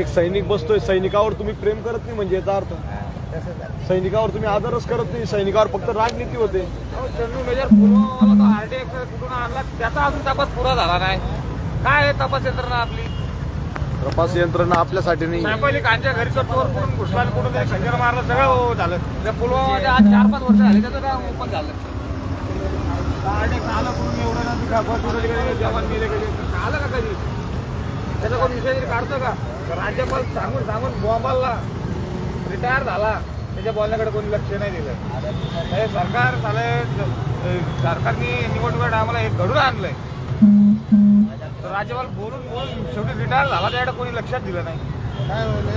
एक सैनिक बसतोय सैनिकावर तुम्ही प्रेम करत नाही म्हणजे याचा अर्थ? सैनिकावर तुम्ही आदरच करत नाही सैनिकावर फक्त राजनीती होते. कुठून आणला? त्याचा अजून तपास पुरा झाला नाही. काय आहे तपास यंत्रणा आपली? तपास यंत्रणा आपल्यासाठी नाही. कांच्या घरी चोर कुठून घुसला कुठून? खंजर मारलं सगळं हो झालं. त्या पुलवामाच्या आज चार पाच वर्ष झाले त्याचं काय ओपन झालं. आलं कुठून एवढं गेली, जवान गेले आलं का कधी? त्याचा कोण विषय काढतो का? राज्यपाल सांगून सांगून बॉम्बाला रिटायर झाला. त्याच्या बोलण्याकडे कोणी लक्ष नाही दिलं. हे सरकार झालंय सरकारने निवडणुका टायमाला हे घडून आणलंय. तर राज्यपाल बोलून बोलून शेवटी रिटायर झाला त्याकडे कोणी लक्षात दिलं नाही. काय बोलले?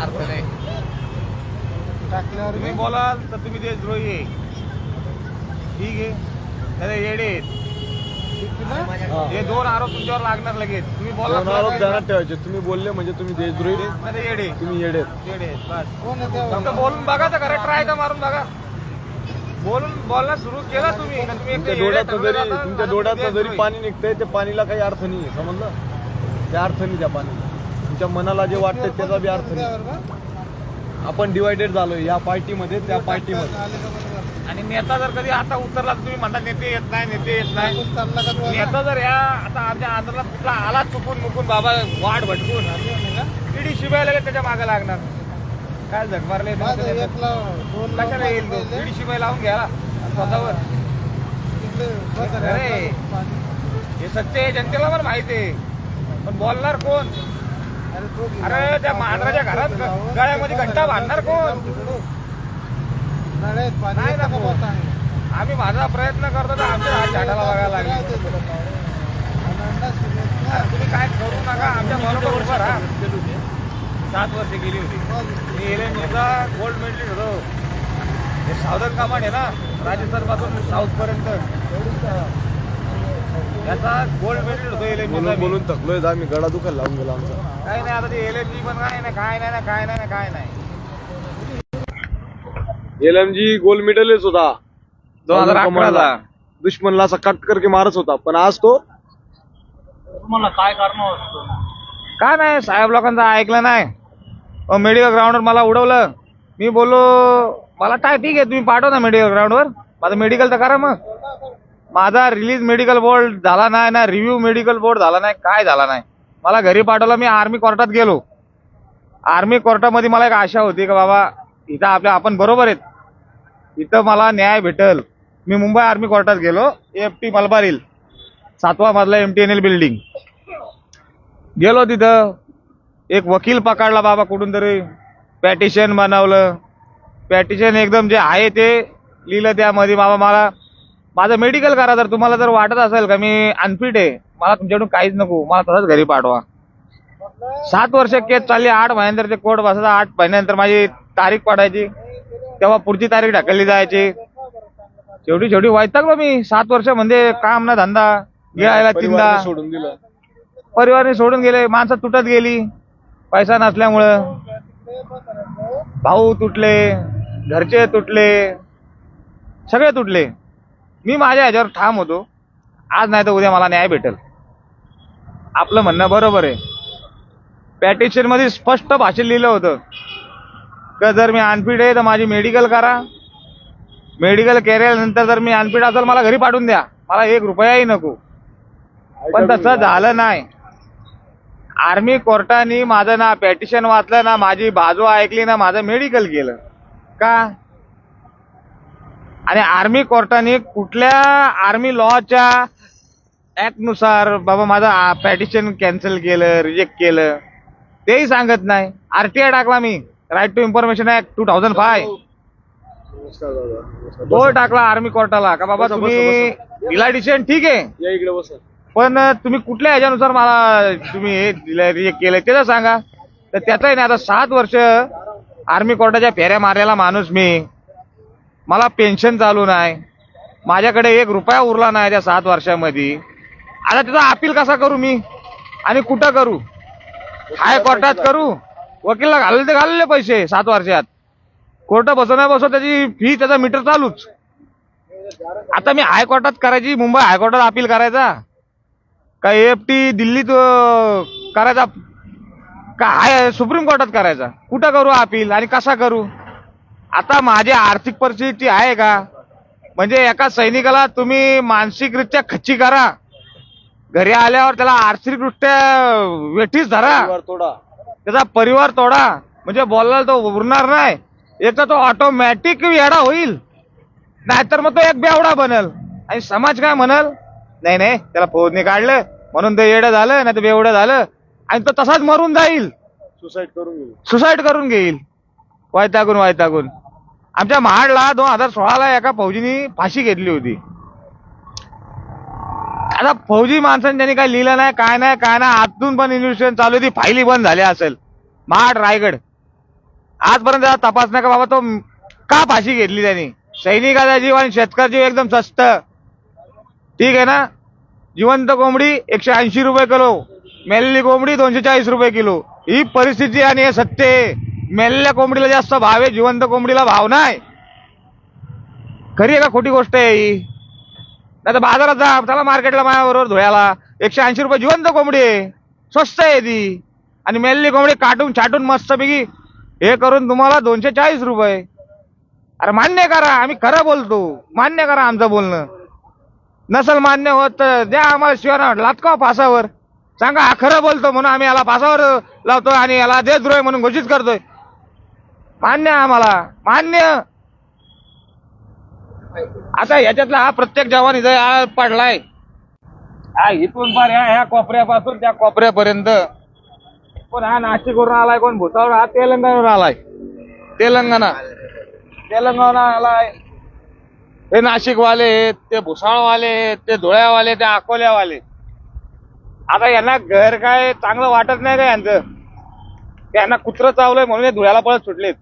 अर्थ नाही. टाकल्यावर तुम्ही मी बोलाल तर तुम्ही देशद्रोही आहे. ठीक आहे. त्याला येडे. हा. दोन आरोप तुमच्यावर लागणार लगेच. तुम्ही बोला दोन आरोप ध्यानात ठेवायचे. तुम्ही बोलले म्हणजे तुम्ही देशद्रोही येडे. तुम्ही येडे. बस. फक्त बोलून बघा तर खरं ट्राय तर मारून बघा. बोलून बोलणं सुरू केलं तुम्ही. का तुम्ही तुमच्या एकटे येडे डोळ्यात जरी तुमच्या आणि डोळ्यात तुम्ही जरी देशद्रोही. पाणी निघतंय त्या पाणीला काही अर्थ नाही समजलं? त्या अर्थ नाही त्या पाणीला तुमच्या मनाला जे वाटतंय त्याचा बी अर्थ नाही? आपण डिवायडेड झालोय या पार्टीमध्ये त्या पार्टीमध्ये आणि नेता जर कधी आता उतरला तर तुम्ही म्हणता नेते येत नाही नेते येत नाही. नेता जर या आता आमच्या आंध्रला कुठला आला चुकून मुकून बाबा वाट भटकून ईडी शिवाय लगेच त्याच्यामागे लागणार. काय झक मारले माझं एकला दोन लाख कशाला येईल. ईडी शिवाय लावून घ्या स्वतःवर? अरे. हे सत्य आहे जनतेला पण माहिती आहे. पण बोलणार कोण? अरे त्या मांजराच्या घरात गळ्यामध्ये घंटा बांधणार कोण? नळ्यात पाणी नाही येतं ना का भाऊ. बोलता? आम्ही माझा प्रयत्न करतो तर आमच्या हात झाडाला बघायला लागले. आणि अंडा ना. तुम्ही काय करू नका आमच्या बरोबर उभं राहा. सात वर्ष गेली होती. मी एल एनचा गोल्ड मेडलिस्ट होतो हे सावधन कमांड आहे ना राजस्थानपासून साऊथ पर्यंत. याचा गोल्ड मेडलिस्ट होतो एल बोलून बोलून थकलोय आम्ही गडा दुखायला लावून गेला आमचा. काही नाही आता ते एल एन पण काय नाही काय नाही ना काय नाही ना काय नाही. एल एम जी गोल्ड मेडलच होता. दोन हजार अकराला. दुश्मनला असा कट करके मारत होता. पण आज तो काय नाही साहेब लोकांचं ऐकलं नाही. मेडिकल ग्राउंडवर मला उडवलं. मी बोललो मला काय ठीक आहे तुम्ही पाठवा ना मेडिकल ग्राउंडवर माझं मेडिकल तर करा मग. माझा रिलीज मेडिकल बोर्ड झाला नाही ना रिव्ह्यू मेडिकल बोर्ड झाला नाही काय झाला नाही. मला घरी पाठवलं मी आर्मी कोर्टात गेलो. आर्मी कोर्टामध्ये मला एक आशा होती का बाबा इथं आपल्या आपण बरोबर आहेत. इथं मला न्याय भेटल. मी मुंबई आर्मी कोर्टात गेलो. एफ टी मलबारील सातवा मजला M T N L building गेलो तिथं. एक वकील पकडला बाबा कुठून तरी. पॅटिशन बनवलं. पॅटिशन एकदम जे आहे ते लिहिलं त्यामध्ये. बाबा मला माझं मेडिकल करा जर तुम्हाला जर वाटत असेल का मी अनफिट आहे. मला तुमच्याकडून काहीच नको. मला तसंच घरी पाठवा. सात वर्ष केस चालली. आठ महिन्यानंतर ते कोर्ट बसायचा आठ महिन्यानंतर माझी तारीख पडायची. तेव्हा पुढची तारीख ढकलली जायची. शेवटी शेवटी वैतागलो मी. सात वर्ष म्हणजे काम ना धंदा. गिळायला तीनदा. सोडून दिलं. परिवारने सोडून गेले. माणसं तुटत गेली. पैसा नसल्यामुळं. भाऊ तुटले. घरचे तुटले. सगळे तुटले. मी माझ्या ह्याच्यावर ठाम होतो. आज नाही तर उद्या मला न्याय भेटेल. आपलं म्हणणं बरोबर आहे. पॅटिशनमध्ये स्पष्ट भाषेत लिहिलं होतं. का जर मी अनफिट आहे तर माझी मेडिकल करा. मेडिकल केल्यानंतर जर मी अनफिट असेल मला घरी पाठवून द्या. मला एक रुपयाही नको. पण तसं झालं नाही. आर्मी कोर्टाने माझं ना पॅटिशन वाचलं ना माझी बाजू ऐकली ना माझं मेडिकल केलं. का? आणि आर्मी कोर्टाने कुठल्या आर्मी लॉच्या ऍक्टनुसार बाबा माझं पॅटिशन कॅन्सल केलं रिजेक्ट केलं तेही सांगत नाही. आरटीआय टाकला मी. Right to information act two thousand five तो टाकला आर्मी कोर्टाला का बाबा तुम्ही दिला डिसिजन ठीक आहे? पण तुम्ही कुठल्या ह्याच्यानुसार मला तुम्ही हे दिलं रिजेक्ट केलं ते सांगा. तर त्याचंही नाही आता सात वर्ष आर्मी कोर्टाच्या फेऱ्या मारलेला माणूस मी. मला पेन्शन चालू नाही. माझ्याकडे एक रुपया उरला नाही त्या सात वर्षामध्ये. आता त्याचा अपील कसा करू मी? आणि कुठं करू? हायकोर्टात करू? वकीलला घालले ते घालले पैसे सात वर्षात. कोर्ट बसवण्या बसव त्याची फी त्याचा मीटर चालूच. आता मी हायकोर्टात करायची मुंबई हायकोर्टात अपील करायचा. का एफ टी दिल्लीत करायचा? का हाय सुप्रीम कोर्टात करायचा? कुठं करू अपील आणि कसा करू? आता माझी आर्थिक परिस्थिती आहे का? म्हणजे एका सैनिकाला तुम्ही मानसिकरित्या खच्ची करा. घरी आल्यावर त्याला आर्थिकदृष्ट्या वेठीच धरा. परिवार त्याचा परिवार तोडा. म्हणजे बोलायला तो उरणार नाही. एक तर तो ऑटोमॅटिक येडा होईल. नाहीतर मग तो एक बेवडा बनल. आणि समाज काय म्हणल? नाही नाही त्याला फोडणी काढलं. म्हणून ते येडं झालं नाही तर बेवडं झालं. आणि तो तसाच मरून जाईल. सुसाईड करून घेऊ सुसाईड करून घेईल. वैतागून वैतागून. आमच्या महाडला दोन हजार सोळाला एका फौजीनी फाशी घेतली होती. आता फौजी माणसाने त्यांनी काय लिहिलं नाही काय नाही काय नाही आतून पण इन्व्हेस्टिगेशन चालू होती फायली बंद झाल्या असेल. महाड रायगड. आजपर्यंत तपास नाही का बाबा तो का फाशी घेतली त्यांनी? सैनिकाचा जीव आणि शेतकरी जीव एकदम स्वस्त. ठीक आहे ना? जिवंत कोंबडी एकशे ऐंशी रुपये किलो. मेलेली कोंबडी दोनशे चाळीस रुपये किलो. ही परिस्थिती आणि हे सत्य मेलेल्या कोंबडीला जास्त भाव आहे जिवंत कोंबडीला भाव नाही. खरी आहे का खोटी गोष्ट आहे ही? नाही तर बाजारात जा त्याला मार्केटला माझ्याबरोबर धुळ्याला. एकशे ऐंशी रुपये जिवंत कोंबडी आहे. स्वस्त आहे ती. आणि मेल्ली कोंबडी काटून छाटून मस्तपैकी हे करून तुम्हाला दोनशे चाळीस रुपये. अरे मान्य करा आम्ही खरं बोलतो. मान्य करा आमचं बोलणं. नसल मान्य होत तर द्या आम्हाला शिवाय लाटका फासावर सांगा हा खरं बोलतो म्हणून आम्ही याला फासावर लावतो आणि याला देशद्रोही म्हणून घोषित करतोय. मान्य आम्हाला. मान्य. आता याच्यातला हा प्रत्येक जवान इथं हा पडलाय. हा इथून पार ह्या ह्या कोपऱ्यापासून त्या कोपऱ्यापर्यंत. कोण हा नाशिकवरून आलाय कोण भुसावळ? हा तेलंगणावरून आलाय. तेलंगणा. तेलंगणा आलाय. हे नाशिकवाले आहेत ते भुसावळवाले आहेत ते धुळ्यावाले ते अकोल्यावाले. आता यांना घर काय चांगलं वाटत नाही का यांचं. यांना कुत्र चावलंय म्हणून हे धुळ्याला पळत सुटलेत.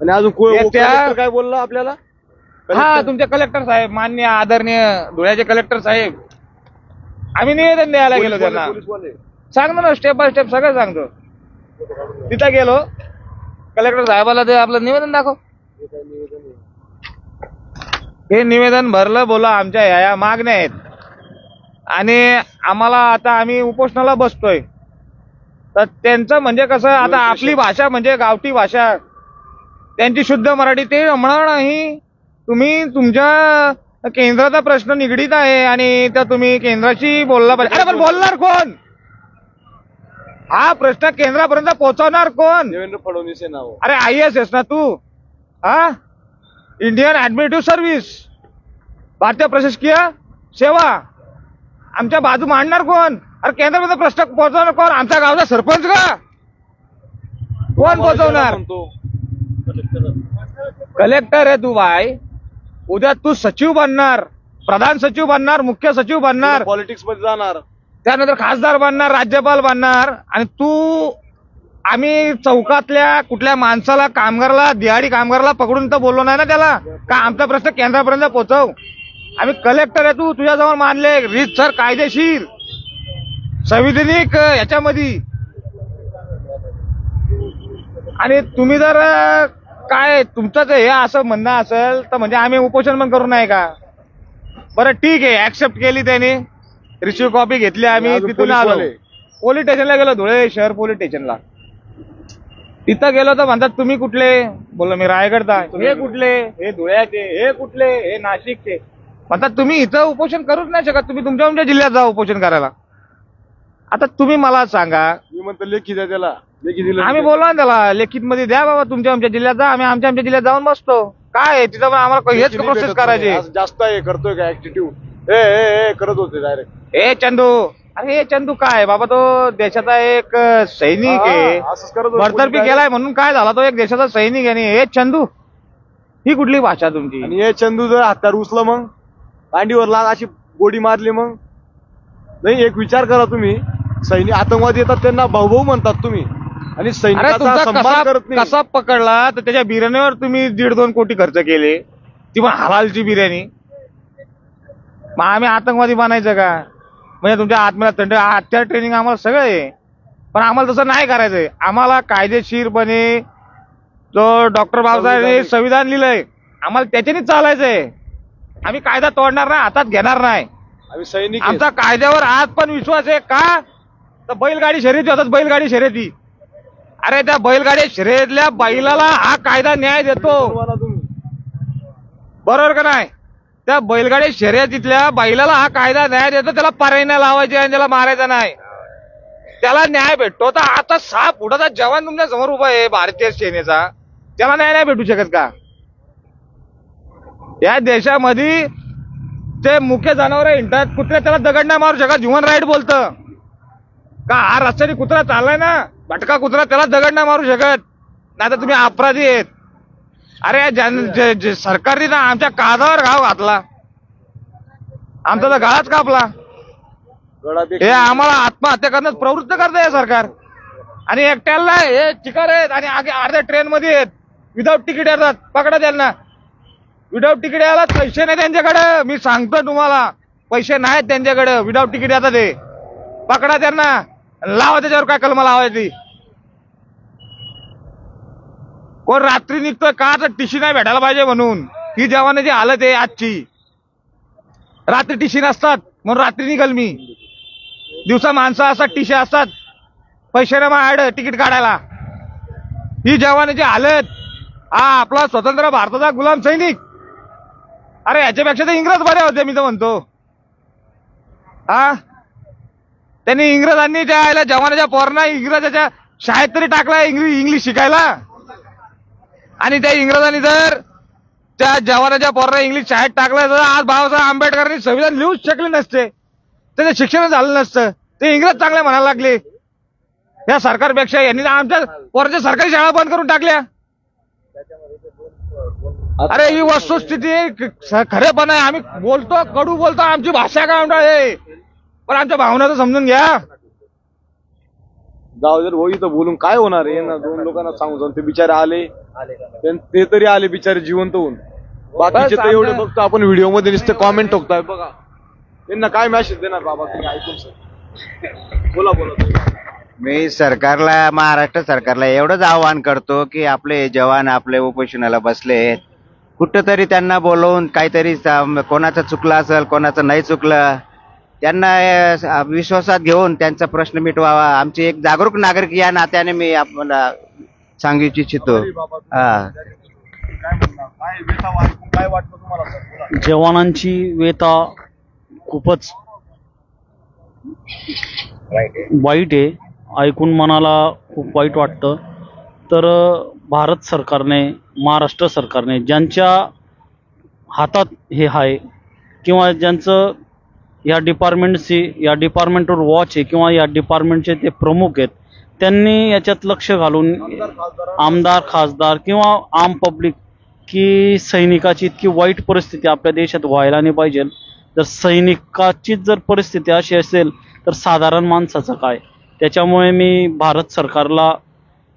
आणि अजून को- काय बोलला आपल्याला? हा तुमचे कलेक्टर साहेब मान्य आदरणीय धुळ्याचे कलेक्टर साहेब. आम्ही निवेदन द्यायला गेलो त्यांना. सांगतो ना स्टेप बाय स्टेप सगळं सांगतो. तिथं गेलो. कलेक्टर साहेबाला ते आपलं निवेदन दाखव. हे निवेदन भरलं बोला आमच्या ह्या ह्या मागण्या आहेत. आणि आम्हाला आता आम्ही उपोषणाला बसतोय. तर त्यांचं म्हणजे कसं आता आपली भाषा म्हणजे गावठी भाषा. त्यांची शुद्ध मराठी ते म्हणणार नाही तुम्ही तुमच्या केंद्राचा प्रश्न निगडीत आहे आणि तर तुम्ही केंद्राशी बोलला पाहिजे. अरे पण बोलणार कोण? हा प्रश्न केंद्रापर्यंत पोहोचवणार कोण? देवेंद्र फडणवीस हे नाव. अरे आय एस एस ना तू? हा? Indian administrative service. भारतीय प्रशासकीय सेवा. आमच्या बाजू मांडणार कोण? अरे केंद्रामध्ये प्रश्न पोहोचवणार कोण? आमच्या गावचा सरपंच का? कोण पोहोचवणार? कलेक्टर. आहे तू बाय उद्या तू सचिव बनणार प्रधान सचिव बनणार मुख्य सचिव बनणार. पॉलिटिक्समध्ये जाणार. त्यानंतर खासदार बनणार राज्यपाल बनणार. आणि तू आम्ही चौकातल्या कुठल्या माणसाला कामगाराला दिहाडी कामगाराला पकडून तर बोललो नाही ना त्याला? का आमचा प्रश्न केंद्रापर्यंत पोहोचव आम्ही कलेक्टर आहे तू तुझ्याजवळ मानले. रीत सर कायदेशीर. संविधानिक याच्यामध्ये. आणि तुम्ही जर काय तुमचं जर हे असं म्हणणं असेल तर म्हणजे आम्ही उपोषण पण करू नाही का? बरं ठीक आहे ऍक्सेप्ट केली त्याने. रिसिव्ह कॉपी घेतली आम्ही अजून तिथून आलो. पोलीस स्टेशनला गेलो धुळे शहर पोलीस स्टेशनला तिथं गेलो तर म्हणतात तुम्ही कुठले? बोललो मी रायगडचा हे कुठले? हे धुळ्याचे हे कुठले? हे नाशिकचे. म्हणतात तुम्ही इथं उपोषण करूच नाही शकत तुम्ही तुमच्या तुमच्या जिल्ह्यात जा उपोषण करायला. आता तुम्ही मला सांगा मी म्हणतो लेखी द्या त्याला. लेखी दिलं आम्ही बोललो ना त्याला लेखित मध्ये द्या बाबा तुमच्या आमच्या जिल्ह्यात जा आम्ही आमच्या आमच्या जिल्ह्यात जाऊन बसतो. काय आहे? तिथं पण आम्हाला हेच लेखी नाही प्रोसेस भेटत करायची. आज जास्त आहे करतोय का ऍक्टिट्यूड ए ए ए करत होते डायरेक्ट ए चंदू. अरे हे चंदू काय? बाबा तो देशाचा एक अं, सैनिक आहे. असंच करत होते. बडतर्फी कोणी केलाय म्हणून काय झाला? तो एक देशाचा सैनिक आहे आणि हे चंदू ही कुठली भाषा तुमची? आणि हे चंदू जर हातावर उचलं मग पांडीवर लाग अशी गोडी मारली मग? नाही एक विचार करा तुम्ही. सैनिक आतंकवादी येतात त्यांना भाऊ भाऊ म्हणतात तुम्ही. आणि अरे सैनिकाचा तुमचा सन्मान कसा करत नाही. कसा पकडला? तर त्याच्या बिर्याणीवर तुम्ही दीड दोन कोटी खर्च केले. ती पण हलालची बिर्याणी. मग आम्ही आतंकवादी बनायचं का? म्हणजे तुमच्या आत्म्याला थंड हत्यार ट्रेनिंग आम्हाला सगळं आहे. पण आम्हाला तसं नाही करायचंय. आम्हाला कायदेशीरपणे जो डॉक्टर बाबासाहेबांनी संविधान लिहिलंय आम्हाला त्याच्यानेच चालायचंय. आम्ही कायदा तोडणार नाही हातात घेणार नाही. आम्ही सैनिक. आमचा कायद्यावर आज पण विश्वास आहे का? तर बैलगाडी शर्यती होतात बैलगाडी शर्यती. अरे त्या बैलगाडी शर्यतीतल्या बैलाला हा कायदा न्याय देतो. बरोबर का नाही? त्या बैलगाडी शर्यतीतल्या बैलाला हा कायदा न्याय देतो त्याला पर्याय नाही लावायचे आणि त्याला मारायचा नाही. त्याला न्याय भेटतो. तर आता सहा फुटाचा जवान तुमच्यासमोर उभा आहे भारतीय सेनेचा. त्याला न्याय नाही भेटू शकत का? या देशामध्ये ते मुख्य जनावर हिंडतात कुत्र्या त्याला दगड नाही मारू शकत ह्युमन राईट बोलतं. का हा रस्त्याने कुत्रा चाललाय ना? भटका कुत्रा त्याला दगड नाही मारू शकत. नाही तर तुम्ही अपराधी आहेत. अरे सरकारने ना आमच्या कादावर घाव घातला. आमचा तर गळाच कापला. हे आम्हाला आत्महत्या करण्यास प्रवृत्त करतंय हे सरकार. आणि एकट्याला हे चिकार आहेत आणि अर्ध्या ट्रेन मध्ये आहेत. विदाऊट तिकीट येतात. पकडा त्यांना. विदाऊट तिकीट यायला पैसे नाही त्यांच्याकडे. मी सांगतो तुम्हाला. पैसे नाहीत त्यांच्याकडे. विदाऊट तिकीट येतात ते पकडा त्यांना. लावा त्याच्यावर काय कलम लावायची. कोण रात्री निघतोय का तर टिशी नाही भेटायला पाहिजे म्हणून. ही जवानाची हालत आहे आजची. रात्री टिशी नसतात म्हणून रात्री निघल मी. दिवसा माणसं असतात टिशी असतात. पैसे ना माड तिकीट काढायला. ही जवानाची हालत हा आपला स्वतंत्र भारताचा गुलाम सैनिक. अरे याच्यापेक्षा तर इंग्रज बरे होते मी तर म्हणतो. हा? त्यांनी इंग्रजांनी त्या आयला जवानाच्या पोरांना इंग्रजाच्या शाळेत तरी टाकला इंग्लिश इंग्लिश शिकायला. आणि त्या इंग्रजांनी जर त्या जवानाच्या पोरांना इंग्लिश शाळेत टाकलं तर आज बाबासाहेब आंबेडकरांनी संविधान लिहूच शकले नसते. त्याचं शिक्षण झालं नसतं. ते इंग्रज चांगले म्हणायला लागले. या सरकारपेक्षा यांनी आमच्या पोराच्या सरकारी शाळा बंद करून टाकल्या. अरे ही वस्तुस्थिती ख- खरेपण आहे. आम्ही बोलतो कडू बोलतो आमची भाषा काय आहे? पण आमच्या भावना तर समजून घ्या. जाऊ जर होई तर बोलून काय होणार आहे? ना दोन लोकांना सांगू जाऊन ते बिचारे आले. त्यां- ते तरी आले बिचारे जिवंत होऊन. बाकीचे तर एवढे बघतो आपण व्हिडिओमध्ये नुसते कॉमेंट ठोकताय बघा. त्यांना काय मेसेज देणार बाबा तुम्ही? ऐकून सर. बोला बोला. तुम्ही. मी सरकारला महाराष्ट्र सरकारला एवढंच आवाहन करतो की आपले जवान आपले उपोषणाला बसले कुठंतरी त्यांना बोलवून काहीतरी कोणाचं चुकलं असेल कोणाचं नाही चुकलं त्यांना विश्वासात घेऊन त्यांचा प्रश्न मिटवावा. आमची एक जागरूक नागरिक या नात्याने मी आपल्याला सांगू इच्छितो हा. जवानांची वेता खूपच वाईट आहे. ऐकून मनाला खूप वाईट वाटतं. तर भारत सरकारने महाराष्ट्र सरकारने ज्यांच्या हातात हे आहे किंवा ज्यांचं या डिपार्टमेंटशी या डिपार्टमेंटवर वॉच आहे किंवा या डिपार्टमेंटचे ते प्रमुख आहेत त्यांनी याच्यात लक्ष घालून आमदार खासदार किंवा आम पब्लिक की सैनिकाची इतकी वाईट परिस्थिती आपल्या देशात व्हायला नाही पाहिजे. जर सैनिकाचीच जर परिस्थिती अशी असेल तर साधारण माणसाचं काय? त्याच्यामुळे मी भारत सरकारला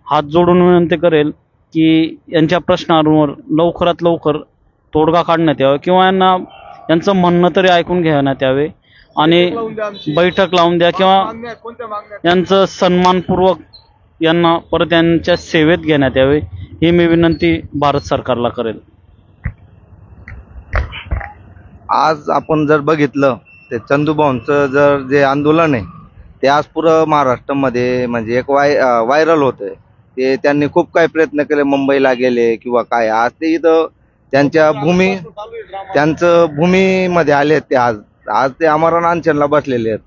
हात जोडून विनंती करेल की यांच्या प्रश्नांवर लवकरात लवकर तोडगा काढण्यात यावा किंवा यांना यांचं म्हणणं तरी ऐकून घेण्यात यावे आणि बैठक लावून द्या किंवा यांचं सन्मानपूर्वक यांना परत यांच्या सेवेत घेण्यात यावे ही मी विनंती भारत सरकारला करेल. आज आपण जर बघितलं ते चंदूभाऊंचं जर जे आंदोलन आहे ते आज पुरं महाराष्ट्रामध्ये म्हणजे एक वाय व्हायरल होतंय. ते त्यांनी खूप काही प्रयत्न केले मुंबईला गेले किंवा काय. आज ते इथं त्यांच्या भूमी त्यांचं भूमीमध्ये आले ते आज. आज ते आमरण अनशनला बसलेले आहेत.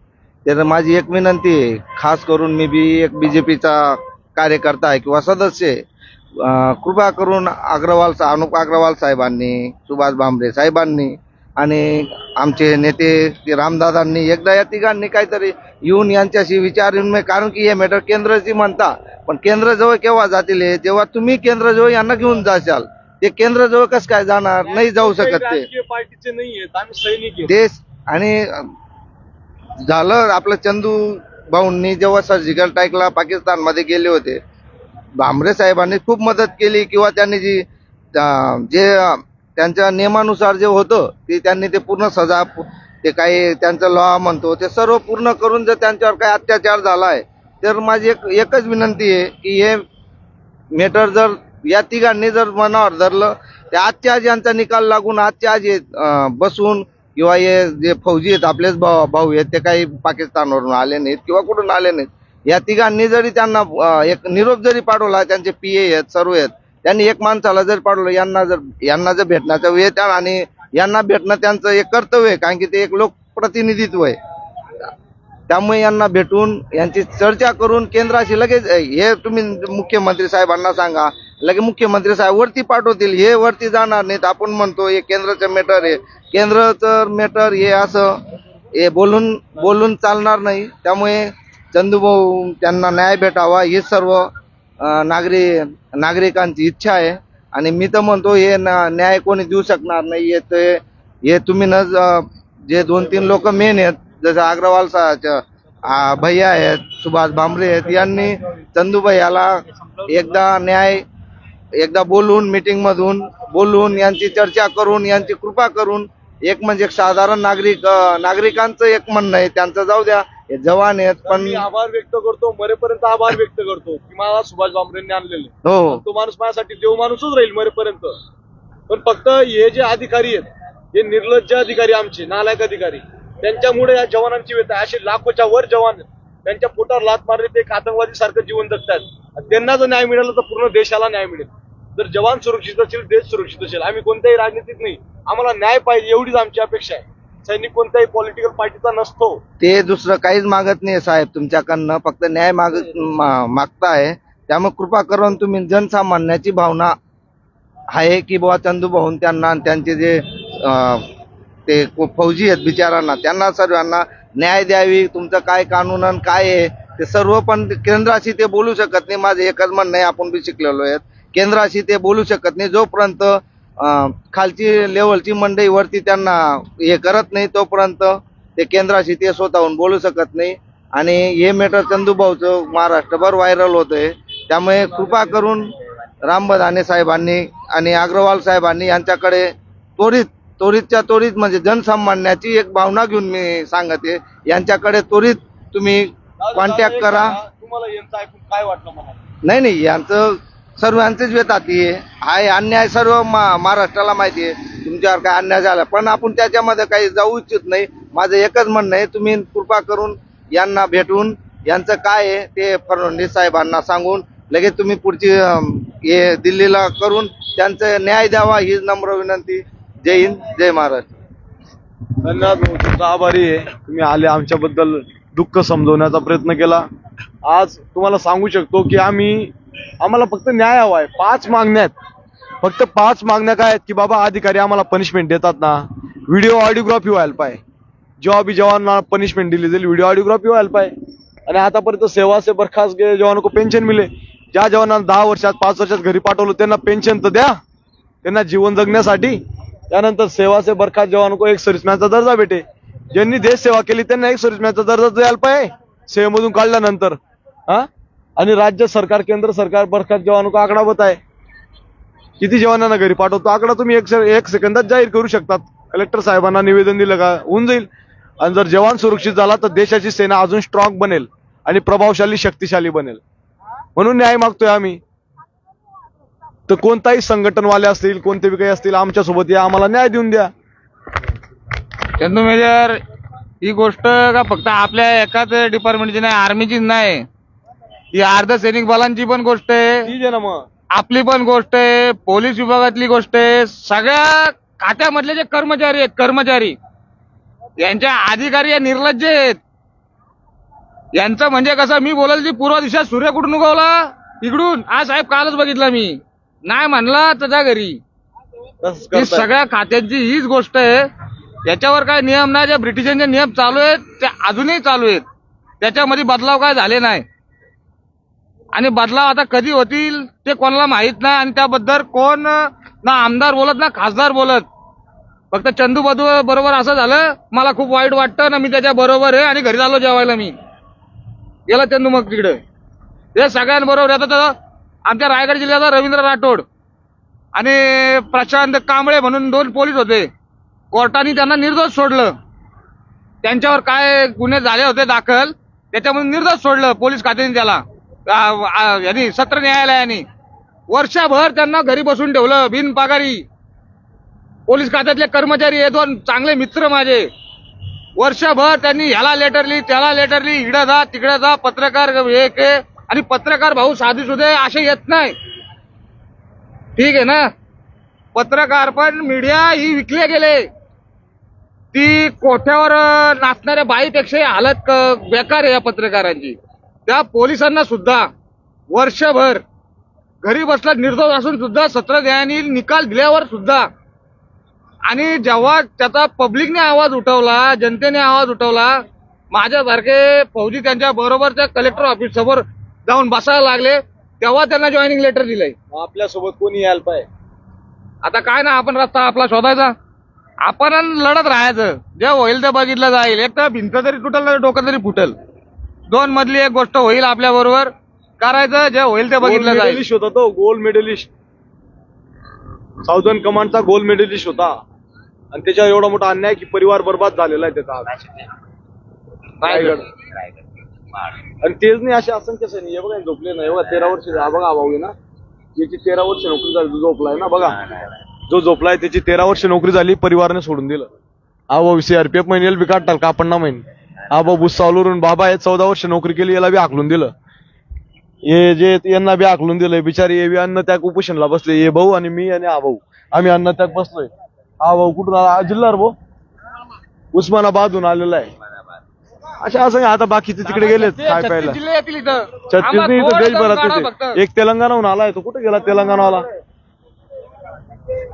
त्याचं माझी एक विनंती आहे खास करून मी बी एक बी जे पीचा कार्यकर्ता आहे किंवा सदस्य आहे. कृपा करून अग्रवाल सा- अनुप अग्रवाल साहेबांनी सुभाष भामरे साहेबांनी आणि आमचे नेते रामदादांनी एकदा या तिघांनी काहीतरी येऊन यांच्याशी विचार कारण की हे मॅटर केंद्रची म्हणता. पण केंद्रजवळ केव्हा जातील हे? जेव्हा तुम्ही केंद्रजवळ यांना घेऊन जाशाल ते केंद्रजवळ कसं काय जाणार? नाही जाऊ शकत ते. पार्टीचे नाही आहेत आम्ही सैनिक देश आणि झालं आपलं चंदू भाऊंनी जेव्हा सर्जिकल स्ट्राईकला पाकिस्तानमध्ये गेले होते भांबरे साहेबांनी खूप मदत केली किंवा त्यांनी जी जे त्यांच्या नियमानुसार जे होतं ते त्यांनी ते पूर्ण सजा ते काही त्यांचं लॉ म्हणतो ते सर्व पूर्ण करून जर त्यांच्यावर काही अत्याचार झाला आहे तर माझी एक एकच विनंती आहे की हे मेटर जर या तिघांनी जर मनावर धरलं तर आजच्या आज यांचा निकाल लागून आजच्या आज बसून किंवा हे जे फौजी आहेत आपलेच भाऊ भाऊ आहेत ते काही पाकिस्तानवरून आले नाहीत किंवा कुठून आले नाहीत. या तिघांनी जरी त्यांना एक निरोप जरी पाठवला त्यांचे पी ए आहेत सर्व आहेत त्यांनी एक माणसाला जर पाठवलं यांना जर यांना जर भेटण्याचा वेळ त्या आणि यांना भेटणं त्यांचं एक कर्तव्य आहे कारण की ते एक लोकप्रतिनिधित्व आहे. त्यामुळे यांना भेटून यांची चर्चा करून केंद्राशी लगेच हे तुम्ही मुख्यमंत्री साहेबांना सांगा. लगेच मुख्यमंत्री साहेब वरती पाठवतील हे वरती जाणार नाहीत. आपण म्हणतो हे केंद्राचं मॅटर आहे. केंद्राचं मॅटर हे असं हे बोलून बोलून चालणार नाही. त्यामुळे चंदूभाऊ त्यांना न्याय भेटावा ही सर्व नागरी नागरिकांची इच्छा आहे. आणि मी तर म्हणतो हे न- न्याय कोणी देऊ शकणार नाही. हे ते हे तुम्ही न जे दोन तीन लोक मेन आहेत जसं अग्रवाल भैया आहेत सुभाष भामरे आहेत यांनी चंदूभाई याला एकदा न्याय एकदा बोलून मीटिंग मधून बोलून यांची चर्चा करून यांची कृपा करून एक म्हणजे एक साधारण नागरिक नागरिकांचं एक म्हणणं आहे त्यांचं जाऊ द्या हे जवान आहेत पण मी आभार व्यक्त करतो मरेपर्यंत आभार व्यक्त करतो की मला सुभाष भामरेंनी आणलेले हो. तो माणूस माझ्यासाठी देव माणूसच राहील मरेपर्यंत. पण फक्त हे जे अधिकारी आहेत हे निर्लज्ज अधिकारी आमचे नालायक अधिकारी. त्यांच्यामुळे या जवानांची वेत असे लाखोच्या वर जवान त्यांच्या पोटावर लात मारले ते एक आतंकवादी सारखं जीवन जगतात. त्यांना जर न्याय मिळाला तर पूर्ण देशाला न्याय मिळेल. जर जवान सुरक्षित असेल देश सुरक्षित असेल. आम्ही कोणत्याही राजनीतीत नाही. आम्हाला न्याय पाहिजे एवढीच आमची अपेक्षा आहे. सैनिक कोणत्याही पॉलिटिकल पार्टीचा नसतो. ते दुसरं काहीच मागत नाही साहेब तुमच्याकडनं. फक्त न्याय माग मागताय. त्यामुळे कृपा करून तुम्ही जनसामान्याची भावना आहे की बुवा चंदू भाऊन त्यांना आणि त्यांचे जे अं, ते फौजी आहेत बिचारांना. त्यांना सर्वांना न्याय द्यावी तुमचं काय कानून आणि काय आहे ते सर्व पण केंद्राशी ते बोलू शकत नाही. माझं एकच म्हणणं आहे आपण बी शिकलेलो आहेत. केंद्राशी ते बोलू शकत नाही. जोपर्यंत खालची लेवलची मंडई वरती त्यांना हे करत नाही तोपर्यंत ते केंद्राशी ते स्वतःहून बोलू शकत नाही. आणि हे मॅटर चंदूभाऊचं महाराष्ट्रभर व्हायरल होतंय. त्यामुळे कृपा करून रामबधाने साहेबांनी आणि अग्रवाल साहेबांनी यांच्याकडे त्वरित त्वरितच्या त्वरित म्हणजे जनसामान्याची एक भावना घेऊन मी सांगते. यांच्याकडे त्वरित तुम्ही कॉन्टॅक्ट करा. तुम्हाला यांचं ऐकून काय वाटलं मला? नाही नाही यांचं सर्वांचेच वेताती आहे. हाय अन्याय सर्व महाराष्ट्राला माहिती आहे. तुमच्यावर काय अन्याय झाला. पण आपण त्याच्यामध्ये काही जाऊ इच्छित नाही. माझं एकच म्हणणं आहे तुम्ही कृपा करून यांना भेटून यांचं काय आहे ते फडणवीस साहेबांना सांगून लगेच तुम्ही पुढची हे दिल्लीला करून त्यांचं न्याय द्यावा ही नम्र विनंती. जय हिंद जय महाराष्ट्र. धन्यवाद भाऊ तुमचा आभारी आहे. तुम्ही आले आमच्याबद्दल दुःख समजवण्याचा प्रयत्न केला. आज तुम्हाला सांगू शकतो की आम्ही आम्हाला फक्त न्याय हवा आहे. पाच मागण्या आहेत. फक्त पाच मागण्या काय आहेत की बाबा अधिकारी आम्हाला पनिशमेंट देतात ना. व्हिडिओ ऑडिओग्राफी व्हायला पाहिजे. जेव्हा बी जवानांना पनिशमेंट दिली जाईल व्हिडिओ ऑडिओग्राफी व्हायला पाहिजे. आणि आतापर्यंत सेवा से बरखास्त गे जवानों को पेन्शन मिले. ज्या जवानांना दहा वर्षात पाच वर्षात घरी पाठवलं त्यांना पेन्शन तर द्या. त्यांना जीवन जगण्यासाठी त्यानंतर सेवा से बरखास्त जवान को एक सर्विसमॅनचा दर्जा भेटे. ज्यांनी देश सेवा केली त्यांना एक सर्विसमॅनचा दर्जा द्यायला पाहिजे. सेवेमधून काढल्यानंतर हा? आणि राज्य सरकार केंद्र सरकार बरखास्त जवान को आकडा आहे किती जवानांना घरी पाठवतो? आकडा तुम्ही एक से- एक सेकंदात जाहीर करू शकतात. कलेक्टर साहेबांना निवेदन दिलं का? होऊन जाईल. आणि जर जवान सुरक्षित झाला तर देशाची सेना अजून स्ट्रॉंग बनेल. आणि प्रभावशाली शक्तिशाली बनेल. म्हणून न्याय मागतोय आम्ही. तर कोणताही संघटनवाले असतील कोणते बी काही असतील आमच्यासोबत या आम्हाला न्याय देऊन द्या. चंदू मेजर ही गोष्ट का फक्त आपल्या एकाच डिपार्टमेंटची नाही आर्मीचीच नाही. ही अर्ध सैनिक बलांची पण गोष्ट आहे. ठीक आहे ना मग. आपली पण गोष्ट आहे. पोलीस विभागातली गोष्ट आहे. सगळ्या खात्यामधले जे कर्मचारी आहेत कर्मचारी यांच्या अधिकारी या निर्लज्ज आहेत. यांचं म्हणजे कसं मी बोलाल की पूर्व दिशा सूर्य कुठून उगवला? इकडून. आज साहेब कालच बघितला मी. नाही म्हणला जा घरी. तसंच ही करताय. सगळ्या खात्यांची हीच गोष्ट आहे. याच्यावर काय नियम नाही जे ब्रिटिशांचे नियम चालू आहेत ते अजूनही चालू आहेत. त्याच्यामध्ये बदलाव काय झाले नाही. आणि बदलाव आता कधी होतील ते कोणाला माहीत नाही. आणि त्याबद्दल कोण ना आमदार बोलत ना खासदार बोलत. फक्त चंदू बदू बरोबर असं झालं मला खूप वाईट वाटतं ना मी त्याच्या बरोबर आहे आणि घरी झालो जेवायला मी. गेला चंदू मग तिकडे. हे सगळ्यांबरोबर आता तर आमच्या रायगड जिल्ह्याचा रवींद्र राठोड आणि प्रशांत कांबळे म्हणून दोन पोलीस होते. कोर्टाने त्यांना निर्दोष सोडलं. त्यांच्यावर काय गुन्हे झाले होते दाखल त्याच्यामध्ये निर्दोष सोडलं पोलीस खात्याने त्याला. यांनी सत्र न्यायालयाने. वर्षभर त्यांना घरी बसून ठेवलं बिनपागारी. पोलीस खात्यातले कर्मचारी हे दोन चांगले मित्र माझे. वर्षभर त्यांनी ह्याला लेटर लिही त्याला लेटर लिही जा तिकडे जा पत्रकार हे के आणि पत्रकार भाऊ साधी सुधे असे येत नाही. ठीक आहे ना? पत्रकार पण मीडिया ही विकले गेले. ती कोठ्यावर नाचणाऱ्या बाईपेक्षाही हालत बेकार आहे या पत्रकारांची. त्या पोलिसांना सुद्धा वर्षभर घरी बसला निर्दोष असून सुद्धा सत्र न्यायाने निकाल दिल्यावर सुद्धा आणि जेव्हा त्याचा पब्लिकने आवाज उठवला जनतेने आवाज उठवला माझ्यासारखे फौजी त्यांच्या बरोबरच्या कलेक्टर ऑफिस समोर जाऊन बसायला लागले तेव्हा त्यांना जॉईनिंग लेटर दिलंय. आपल्यासोबत कोणी यायला पाहिजे? आता काय ना आपण रस्ता आपला शोधायचा. आपण लढत राहायचं. जे होईल ते बघितलं जाईल. एक तर भिंत जरी तुटल तर डोकं तरी फुटल. दोन मधली एक गोष्ट होईल आपल्या बरोबर. करायचं जे होईल ते बघितलं जाईल. होता तो गोल्ड मेडलिस्ट साऊदर्न कमांडचा गोल्ड मेडलिस्ट होता. आणि त्याच्यावर एवढा मोठा अन्याय की परिवार बर्बाद झालेला आहे त्याचा. रायगड. आणि तेच नाही असे असंख्य सैनिक हे बघा झोपले नाही. बघा तेरा वर्ष हा बघा भाऊ ना. याची तेरा वर्ष नोकरी झाली. जो झोपलाय ना बघा. जो झोपलाय त्याची तेरा वर्ष नोकरी झाली परिवाराने सोडून दिलं. हा भाऊ सीआरपीएफ महिन्याला बी काढताल का आपण ना महिने. हा भाऊ भुसावलवरून बाबा आहे चौदा वर्ष नोकरी केली याला बी हाकलून दिलं. हे जे यांना बी हाकलून दिलंय बिचारी हे बी अन्न त्याग उपोषणला बसले. हे भाऊ आणि मी आणि हा भाऊ. आम्ही अन्न त्याग बसलोय. हा भाऊ कुठून आला? हा जिल्हा रे भाऊ. उस्मानाबादहून आलेला आहे. अशा असं आता बाकीचे तिकडे गेलेत काय छत्तीस प्यायला. जिल्हे येतील इथं. छत्तीस आम्हाला नाही इथं थोडं देशभरात. येते एक तेलंगणाहून आलाय तो. कुठे गेला तेलंगणावाला?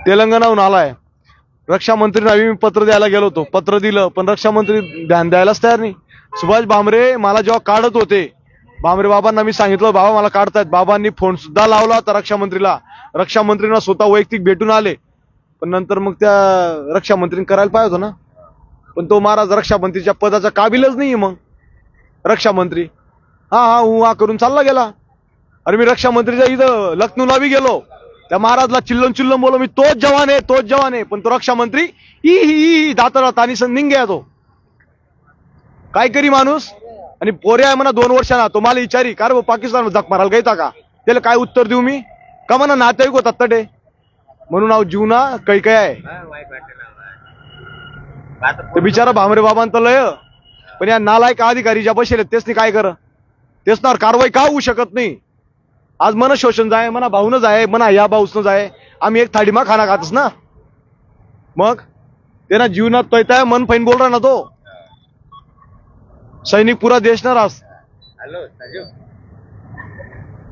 तेलंगणाहून आलाय. रक्षा मंत्रीना मी पत्र द्यायला गेलो होतो. पत्र दिलं पण रक्षा मंत्री ध्यान द्यायलाच तयार नाही. सुभाष भामरे मला जेव्हा काढत होते भामरे बाबांना मी सांगितलं बाबा मला काढतायत. बाबांनी फोन सुद्धा लावला होता रक्षा मंत्रीला रक्षा मंत्रीना स्वतः वैयक्तिक भेटून आले. पण नंतर मग त्या रक्षा मंत्रीने करायला पाहिजे होतं ना. पण तो महाराज रक्षामंत्रीच्या पदाचा काबिलच नाही मग. रक्षा मंत्री हा हा हु हा करून चालला गेला. अरे मी रक्षामंत्रीच्या इथं लखनौला बी गेलो. त्या महाराजला चिल्लम चिल्लम बोलो मी तोच जवान आहे तोच जवान आहे. पण तो रक्षा मंत्री ही ही ही ही दातारा तानी तो. काय करी माणूस? आणि पोरे आहे म्हणा दोन वर्षांना. तो मला विचारी का रे पाकिस्तान जग मारायला गायता का? त्याला काय उत्तर देऊ मी? का म्हणा नातेवाईक होतात तटे म्हणून अहो जीवना काही काय आहे. ते बिचारा भामरे बाबांत लय. पण या नालायक अधिकारी ज्या बसेल तेच काय कर? तेच ना कारवाई का होऊ शकत नाही? आज मन शोषण जाय म्हणा भाऊन जाय म्हणा या भाऊसनं जाय. आम्ही एक थाळीमा खाना खातच ना? मग? ते ना जीवनात तैताय मन फैन बोल रहा ना तो. सैनिक पुरा देश ना रास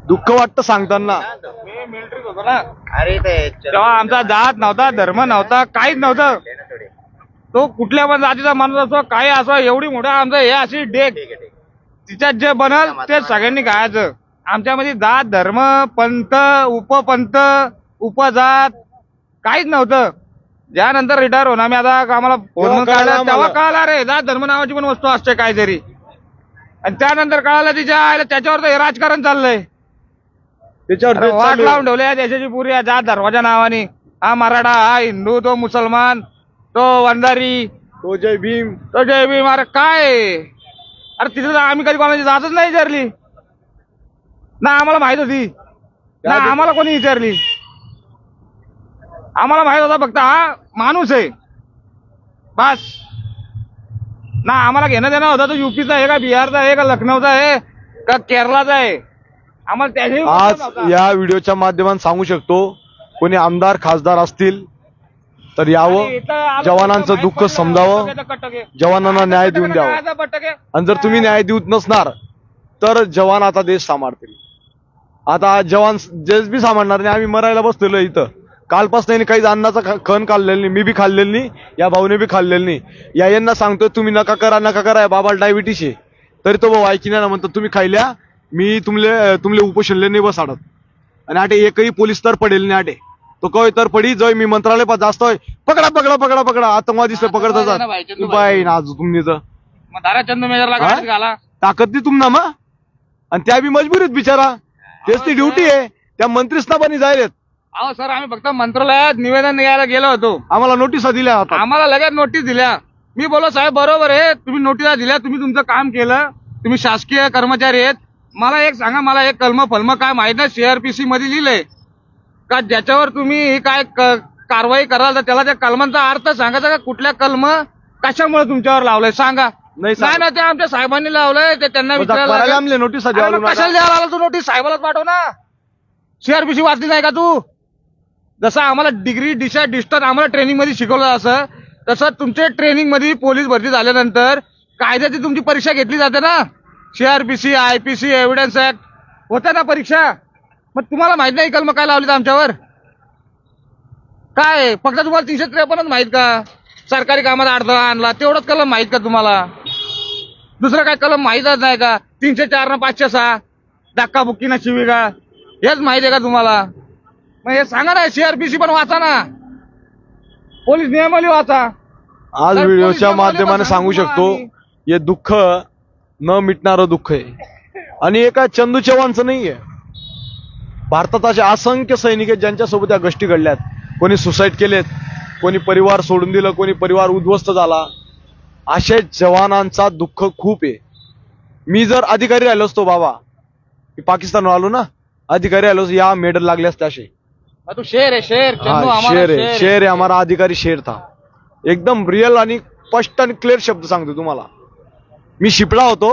दुःख वाटतं सांगताना. मी मिलिटरीत होतो ना. अरे तेव्हा आमचा जात नव्हता धर्म नव्हता काहीच नव्हतं. तो कुठल्या पण जातीचा माणूस असो काही असो एवढी मोठा आमचं हे अशी डेक तिच्यात जे बनल ते सगळ्यांनी खायचं आमच्यामध्ये जात धर्म पंथ उपपंथ उपजात काहीच नव्हतं. ज्यानंतर रिटायर होऊन आम्ही आता आम्हाला फोन कळलं. तेव्हा कळला रे जात धर्म नावाची पण वस्तू असते काहीतरी. आणि त्यानंतर कळालं तिच्या आईला त्याच्यावर तर हे राजकारण चाललंय. त्याच्यावर वाट. लावून ठेवले या देशाची पुरी या जात धर्माच्या नावाने. हा मराठा हा हिंदू तो मुसलमान. तो वंजारी. तो जय भीम. तो जय भीम. अरे काय? अरे तिथे आम्ही कधी कोणाची जातच नाही विचारली. ना आम्हाला माहीत होती. ना आम्हाला कोणी विचारली. आम्हाला माहीत होता फक्त हा माणूस आहे. बस. ना आम्हाला घेणं देणं होतं. तो युपीचा आहे का बिहारचा आहे का लखनौचा आहे का केरळाचा आहे? आम्हाला त्याच्याही आज. या व्हिडिओच्या माध्यमातून सांगू शकतो कोणी आमदार खासदार असतील तर यावं. जवानांचं दुःख समजावं. जवानांना न्याय देऊन द्यावं? आणि जर तुम्ही न्याय देऊत नसणार तर जवान आता देश सांभाळतील. आता जवान देश बी सांभाळणार नाही. आम्ही मरायला बसलेलो इथं. कालपासून काही अन्नाचा खण खाल्लेलं नाही मी बी खाल्लेलं नाही या भाऊने बी खाल्लेलं नाही. या यांना सांगतोय तुम्ही नका करा नका करा बाबा डायबिटीस आहे. तरी तो भाऊ ऐकी ना म्हणतो तुम्ही खायल्या मी तुमले तुमले उपोषणले नाही बसाडत. आणि आटे एकही पोलीस तर पडेल नाही आटे. तो कय तर पडी जय मी मंत्रालय पा जास्त होय. पकडा पकडा पकडा पकडा. आतंकवादी से पकडता जात चंदू बाई ना आज तुम्ही मग धारा चंद मेजरला? गाडीत घाला. ताकद ती तुमना मग. आणि त्या बी मजबुरीत बिचारा. तेच ती ड्युटी आहे. त्या मंत्रीसना पण जायलेत अहो सर आम्ही फक्त मंत्रालयात निवेदन द्यायला गेलो होतो. आम्हाला नोटिसा दिल्या आता. आम्हाला लगेच नोटीस दिल्या. मी बोलो साहेब बरोबर आहे. तुम्ही नोटिसा दिल्या तुम्ही तुमचं काम केलं. तुम्ही शासकीय कर्मचारी आहेत. मला एक सांगा मला एक कलम फलम काय माहीत नाही. सीआरपीसी मध्ये लिहिलंय. का ज्याच्यावर तुम्ही काय कारवाई कराल तर त्याला त्या कलमांचा अर्थ सांगायचा का? कुठल्या कलम कशामुळे तुमच्यावर लावलंय? सांगा. नाही नाही ना ते आमच्या साहेबांनी लावलंय ते त्यांना विचारायला. आमले नोटीस कशाला द्यायला आला तू नोटीस साहेबालाच पाठव ना. सीआरपीसी वाचली नाही का तू? जसं आम्हाला डिग्री डिशा डिस्टन्स आम्हाला ट्रेनिंगमध्ये शिकवलं असं तसं तुमच्या ट्रेनिंगमध्ये पोलीस भरती झाल्यानंतर कायद्याची तुमची परीक्षा घेतली जाते ना? सीआरपीसी आयपीसी एव्हिडन्स ऍक्ट होत्या ना परीक्षा? मग तुम्हाला माहीत नाही कलम काय लावली आमच्यावर? काय? फक्त तुम्हाला तीनशे त्रेपन्नच माहीत का? सरकारी कामात अडथळा आणला तेवढंच कलम माहीत का तुम्हाला? दुसरं काय कलम माहीतच नाही का? तीनशे चार ना पाचशे सहा. धक्का बुक्की ना शिविका हेच माहिती आहे का तुम्हाला? मग हे सांगा ना सीआरपीसी पण वाचा ना. पोलीस नियमावली वाचा. आज तर व्हिडिओच्या पोलीस माध्यमाने सांगू शकतो. हे दुःख न मिटणारं दुःख आहे. आणि एका चंदू चव्हाणचं नाहीये. भारतात असे असंख्य सैनिक आहेत ज्यांच्यासोबत या गोष्टी घडल्यात. कोणी सुसाईड केलेत कोणी परिवार सोडून दिलं कोणी परिवार उद्ध्वस्त झाला. अशा जवानांचा दुःख खूप आहे. मी जर अधिकारी राहिलो असतो बाबा मी पाकिस्तानवर आलो ना अधिकारी राहिलो असतो, या मेडल लागले असते असे. तू शेर आहे शेर. आम्हाला शेर है शेर है हमारा अधिकारी शेर था. एकदम रिअल आणि स्पष्ट आणि क्लिअर शब्द सांगतो तुम्हाला. मी शिपला होतो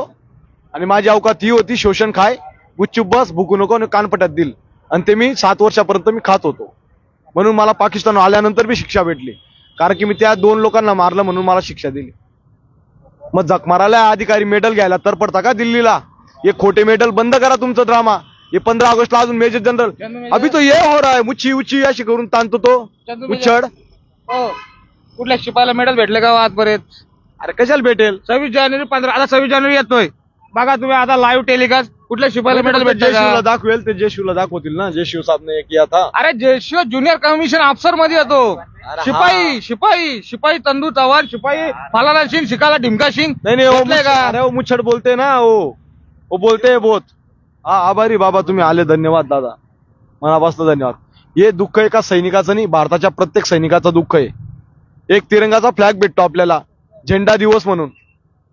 आणि माझी अवकात ही होती शोषण खाय गुच्चूप बस भुकू नको आणि कानपट्यात दिल. आणि ते मी सात वर्षापर्यंत मी खात होतो. म्हणून मला पाकिस्तान आल्यानंतर बी शिक्षा भेटली. कारण की मी त्या दोन लोकांना मारलं म्हणून मला शिक्षा दिली. मग जख मारायला अधिकारी मेडल घ्यायला तर पडता का दिल्लीला? हे खोटे मेडल बंद करा तुमचं ड्रामा हे पंधरा ऑगस्टला अजून मेजर जनरल. अभि तो ये हो रहा है. मुच्छी उच्ची अशी करून ताणतो तो. उच्छड. हो. कुठल्या शिपायला मेडल भेटले का हो आजपर्यंत? अरे कशाला भेटेल? सव्वीस जानेवारी पंधरा आता सव्वीस जानेवारी येतोय. बघा तुम्ही आता लाईव्ह टेलिकास्ट कुठल्या शिपायला मेडल भेटले दाखवेल? ते जयशिवला दाखवतील ना? जयशिव साहेबने किया था अरे जेशियो ज्युनियर कमिशन अफसरमध्ये येतो. शिपाई शिपाई शिपाई तंदू चव्हाण शिपाई फलाना सिंग शिकाला ढिमका सिंग. नहीं नहीं वो भेटले मुछ- का? अरे वो मुच्छड बोलते ना वो वो बोलते हैं बहुत हा आभारी बाबा तुम्ही आले. धन्यवाद दादा. मनापासून धन्यवाद. हे दुःख एका सैनिकाचं नाही भारताच्या प्रत्येक सैनिकाचं दुःख आहे. एक तिरंगाचा फ्लॅग भेटतो आपल्याला. झेंडा दिवस म्हणून.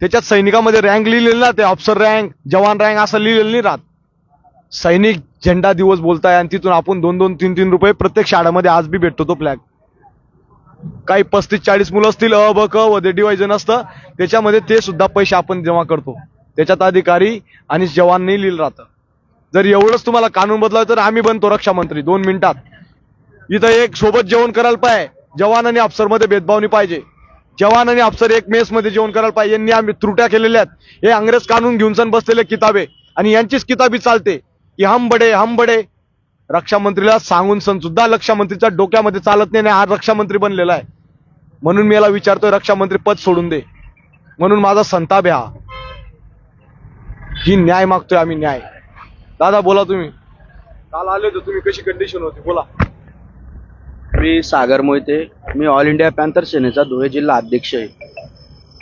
त्याच्यात सैनिकामध्ये रँक लिहिलेली ना ते ऑफिसर रँक जवान रँक असं लिहिलेलं नाही राहत. सैनिक झेंडा दिवस बोलताय आणि तिथून आपण दोन दोन तीन तीन रुपये प्रत्येक शाळेमध्ये आज बी भेटतो तो फ्लॅग काही पस्तीस चाळीस मुलं असतील अ ब क व डिवायजन असतं त्याच्यामध्ये ते सुद्धा पैसे आपण जमा करतो. त्याच्यात अधिकारी आणि जवानही लिहिलं राहतं. जर एवढंच तुम्हाला कानून बदलावं तर आम्ही बनतो रक्षा मंत्री दोन मिनिटात. इथं एक सोबत जेवण करायला पाहिजे जवान आणि अफसरमध्ये भेदभाव नाही पाहिजे. जवान आणि अफसर एक मेस मध्ये जेवण करायला पाहिजे. यांनी आम्ही त्रुट्या केलेल्या आहेत. हे अंग्रेज कानून घेऊन सण बसलेले किताबे. आणि यांचीच किताबी चालते. की हम बडे हम बडे. रक्षामंत्रीला सांगून सण सुद्धा रक्षामंत्रीच्या डोक्यामध्ये चालत नाही आणि हा रक्षामंत्री बनलेला आहे. म्हणून मी याला विचारतोय रक्षामंत्री पद सोडून दे. म्हणून माझा संताप आहे हा. ही न्याय मागतोय आम्ही न्याय. दादा बोला तुम्ही. काल आले होते तुम्ही कशी कंडिशन होती? बोला. मी सागर मोहिते. मी ऑल इंडिया पॅन्थर सेनेचा धुळे जिल्हा अध्यक्ष आहे.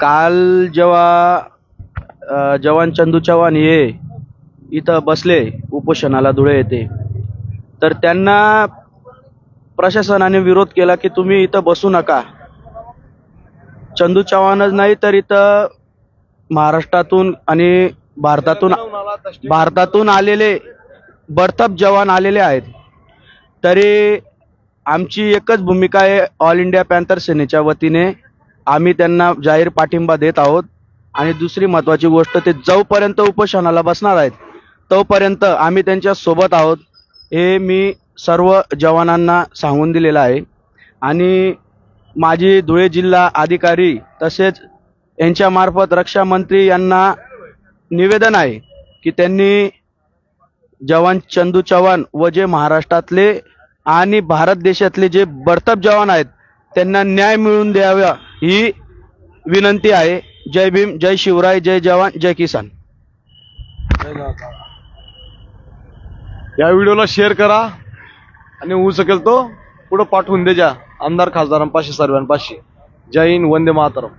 काल जेव्हा जवान चंदू चव्हाण हे इथं बसले उपोषणाला धुळे येते तर त्यांना प्रशासनाने विरोध केला की तुम्ही इथं बसू नका. चंदू चव्हाणच नाही तर इथं महाराष्ट्रातून आणि भारतातून भारतातून आलेले बडतप जवान आलेले आहेत. तरी आमची एकच भूमिका आहे ऑल इंडिया पॅन्थर सेनेच्या वतीने. आम्ही त्यांना जाहीर पाठिंबा देत आहोत. आणि दुसरी महत्त्वाची गोष्ट ते जोपर्यंत उपोषणाला बसणार आहेत तोपर्यंत आम्ही त्यांच्यासोबत आहोत. हे मी सर्व जवानांना सांगून दिलेलं आहे. आणि माझी धुळे जिल्हा अधिकारी तसेच यांच्यामार्फत रक्षामंत्री यांना निवेदन आहे की त्यांनी जवान चंदू चव्हाण व जे महाराष्ट्रातले आणि भारत देशातले जे बडतप जवान आहेत त्यांना न्याय मिळवून द्यावा ही विनंती आहे. जय भीम जय शिवराय जय जवान जय किसान. या व्हिडिओला शेअर करा आणि होऊ शकेल तो पुढं पाठवून द्यायच्या आमदार खासदारांपाशी सर्वांपाशी. जय हिंद वंदे मातरम.